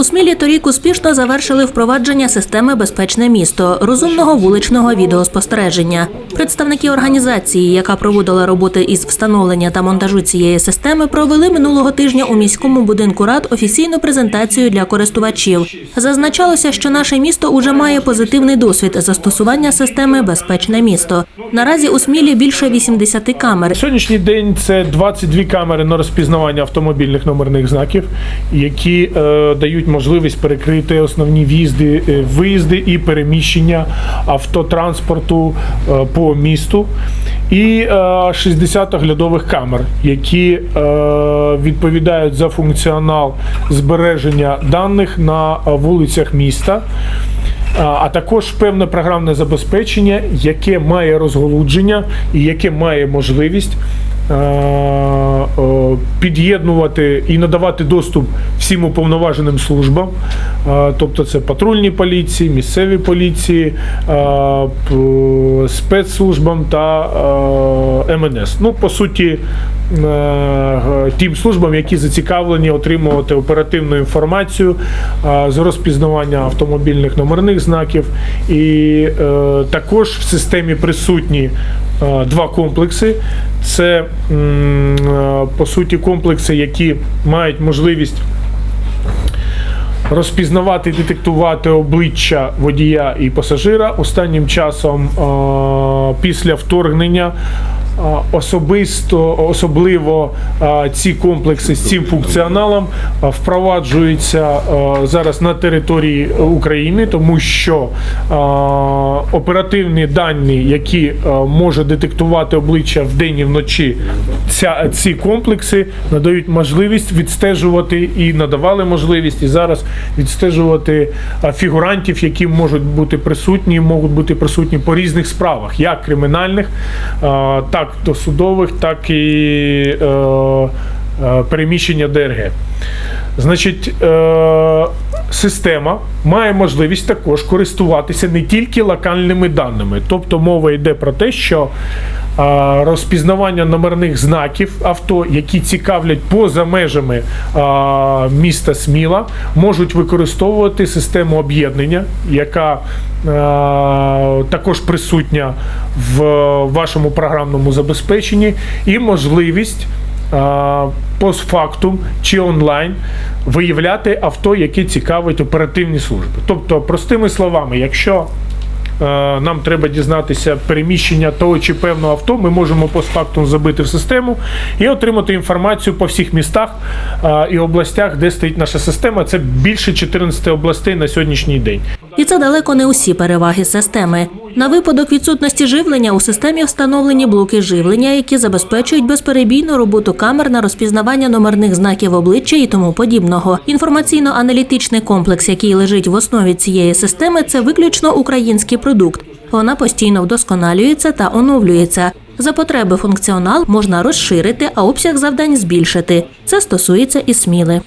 У Смілі торік успішно завершили впровадження системи Безпечне місто розумного вуличного відеоспостереження. Представники організації, яка проводила роботи із встановлення та монтажу цієї системи, провели минулого тижня у міському будинку рад офіційну презентацію для користувачів. Зазначалося, що наше місто уже має позитивний досвід застосування системи Безпечне місто. Наразі у Смілі більше 80 камер. Сьогоднішній день це 22 камери на розпізнавання автомобільних номерних знаків, які е, дають можливість перекрити основні в'їзди, е, виїзди і переміщення автотранспорту е, по місту. І е, 60 оглядових камер, які е, відповідають за функціонал збереження даних на е, вулицях міста. А також певне програмне забезпечення, яке має розголудження і яке має можливість е, е, під'єднувати і надавати доступ всім уповноваженим службам, тобто це патрульні поліції, місцеві поліції, спецслужбам та МНС. Ну, по суті, е, тим службам, які зацікавлені отримувати оперативну інформацію з розпізнавання автомобільних номерних знаків. І е, також в системі присутні е, два комплекси. Це по суті комплекси, які мають можливість розпізнавати і детектувати обличчя водія і пасажира. Останнім часом е, після вторгнення. Особисто особливо ці комплекси з цим функціоналом впроваджуються зараз на території України, тому що оперативні дані, які може детектувати обличчя вдень і вночі, ця, ці комплекси надають можливість відстежувати і надавали можливість і зараз відстежувати фігурантів, які можуть бути присутні, можуть бути присутні по різних справах, як кримінальних, е, так досудових, так і е, е, переміщення ДРГ. Значить, е, система має можливість також користуватися не тільки локальними даними. Тобто мова йде про те, що розпізнавання номерних знаків авто, які цікавлять поза межами міста Сміла, можуть використовувати систему об'єднання, яка також присутня в вашому програмному забезпеченні, і можливість постфактум чи онлайн виявляти авто, які цікавить оперативні служби. Тобто, простими словами, якщо нам треба дізнатися переміщення того чи певного авто, ми можемо постфактум забити в систему і отримати інформацію по всіх містах е, і областях, де стоїть наша система. Це більше 14 областей на сьогоднішній день. І це далеко не усі переваги системи. На випадок відсутності живлення у системі встановлені блоки живлення, які забезпечують безперебійну роботу камер на розпізнавання номерних знаків обличчя і тому подібного. Інформаційно-аналітичний комплекс, який лежить в основі цієї системи, це виключно український продукт. Вона постійно вдосконалюється та оновлюється. За потреби функціонал можна розширити, а обсяг завдань збільшити. Це стосується і сміли.